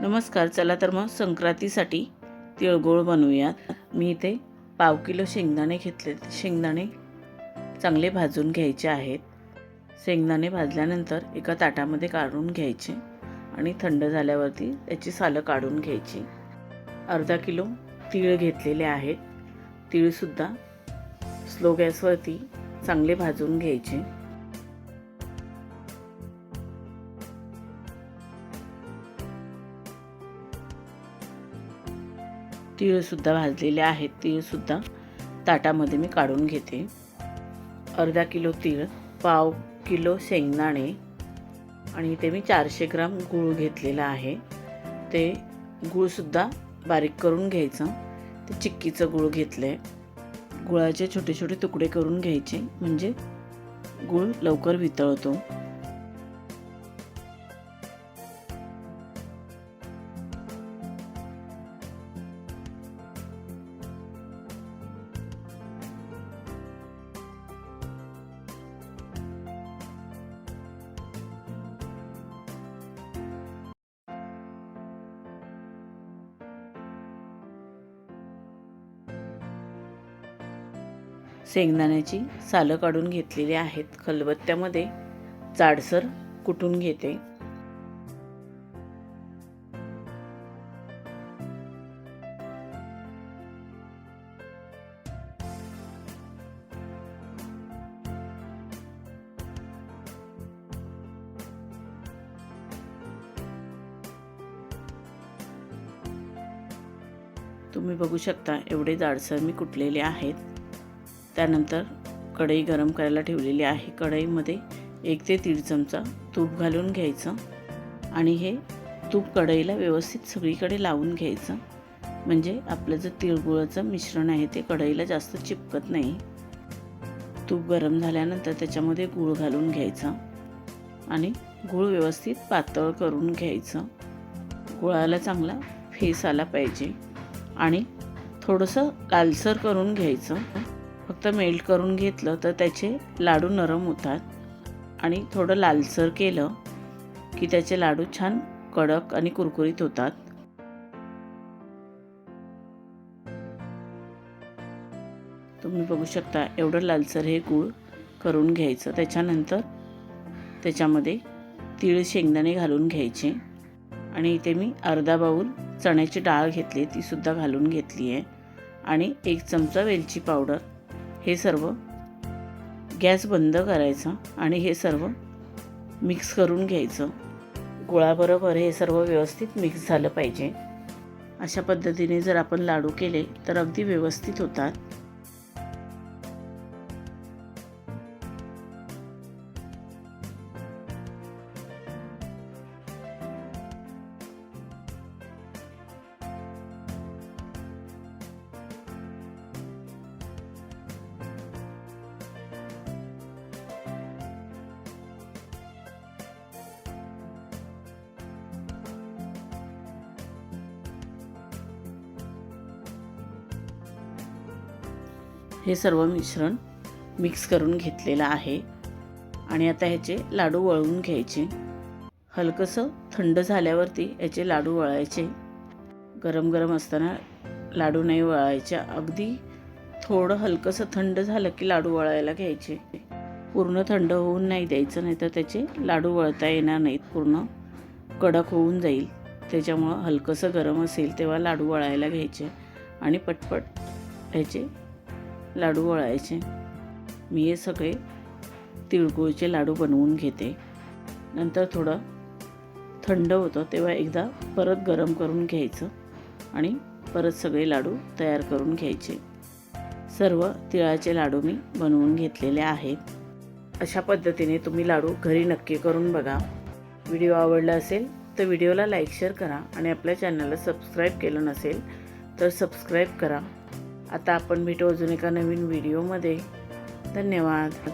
नमस्कार चला तर मग संक्रांतीसाठी तिळगुळ बनवूयात. मी इथे पाव किलो शेंगदाणे घेतले. शेंगदाणे चांगले भाजून घ्यायचे आहेत. शेंगदाणे भाजल्यानंतर एका ताटामध्ये काढून घ्यायचे आणि थंड झाल्यावरती त्याची सालं काढून घ्यायची. अर्धा किलो तीळ घेतलेले आहेत. तीळसुद्धा स्लो गॅसवरती चांगले भाजून घ्यायचे. तीळसुद्धा भाजलेले आहेत. तीळसुद्धा ताटामध्ये मी काढून घेते. अर्धा किलो तीळ पाव किलो शेंगदाणे आणि इथे मी चारशे ग्राम गूळ घेतलेला आहे. ते गूळसुद्धा बारीक करून घ्यायचं. ते चिक्कीचं गूळ घेतलं आहे गुळाचे छोटे छोटे तुकडे करून घ्यायचे. म्हणजे गूळ लवकर वितळतो. शेंगदाण्याची सालं काढून घेतलेली आहेत. खलबत्त्यामध्ये जाडसर कुटून घेते. तुम्ही बघू शकता एवढे जाडसर मी कुटलेले आहेत. त्यानंतर कढई गरम करायला ठेवलेली आहे. कढईमध्ये एक ते दीड चमचा तूप घालून घ्यायचं आणि हे तूप कढईला व्यवस्थित सगळीकडे लावून घ्यायचं. म्हणजे आपलं जे तिळगुळाचं मिश्रण आहे ते कढईला जास्त चिपकत नाही. तूप गरम झाल्यानंतर त्याच्यामध्ये गूळ घालून घ्यायचा आणि गूळ व्यवस्थित पातळ करून घ्यायचं. गुळाला चांगला फेस आला पाहिजे आणि थोडंसं लालसर करून घ्यायचं. फक्त मेल्ट करून घेतलं तर त्याचे लाडू नरम होतात. आणि थोडं लालसर केलं की त्याचे लाडू छान कडक आणि कुरकुरीत होतात. तुम्ही बघू शकता एवढं लालसर हे गूळ करून घ्यायचं. त्याच्यानंतर त्याच्यामध्ये तीळ शेंगदाणे घालून घ्यायचे. आणि इथे मी अर्धा बाऊल चण्याची डाळ घेतली तीसुद्धा घालून घेतली आहे. आणि एक चमचा वेलची पावडर हे सर्व गॅस बंद करायचा आणि हे सर्व मिक्स करून घ्यायचं. गुळाबरोबर हे सर्व व्यवस्थित मिक्स झालं पाहिजे. अशा पद्धतीने जर आपण लाडू केले तर अगदी व्यवस्थित होतात. हे सर्व मिश्रण मिक्स करून घेतलेलं आहे. आणि आता ह्याचे लाडू वळवून घ्यायचे. हलकंसं थंड झाल्यावरती याचे लाडू वळायचे. गरम गरम असताना लाडू नाही वळायचे. अगदी थोडं हलकंसं थंड झालं की लाडू वळायला घ्यायचे. पूर्ण थंड होऊन नाही द्यायचं नाही तर त्याचे लाडू वळता येणार नाहीत. पूर्ण कडक होऊन जाईल. त्याच्यामुळं हलकंसं गरम असेल तेव्हा लाडू वळायला घ्यायचे. आणि पटपट ह्याचे लाडू वळायचे. मी हे सगळे तिळगुळचे लाडू बनवून घेते. नंतर थोडं थंड होतं तेव्हा एकदा परत गरम करून घ्यायचं आणि परत सगळे लाडू तयार करून घ्यायचे. सर्व तिळाचे लाडू मी बनवून घेतलेले आहेत. अशा पद्धतीने तुम्ही लाडू घरी नक्की करून बघा. व्हिडिओ आवडला असेल तर व्हिडिओला लाईक शेअर करा आणि आपल्या चॅनलला सबस्क्राईब केलं नसेल तर सबस्क्राईब करा. आता आपण भेटू अजून एका नवीन व्हिडिओमध्ये. धन्यवाद.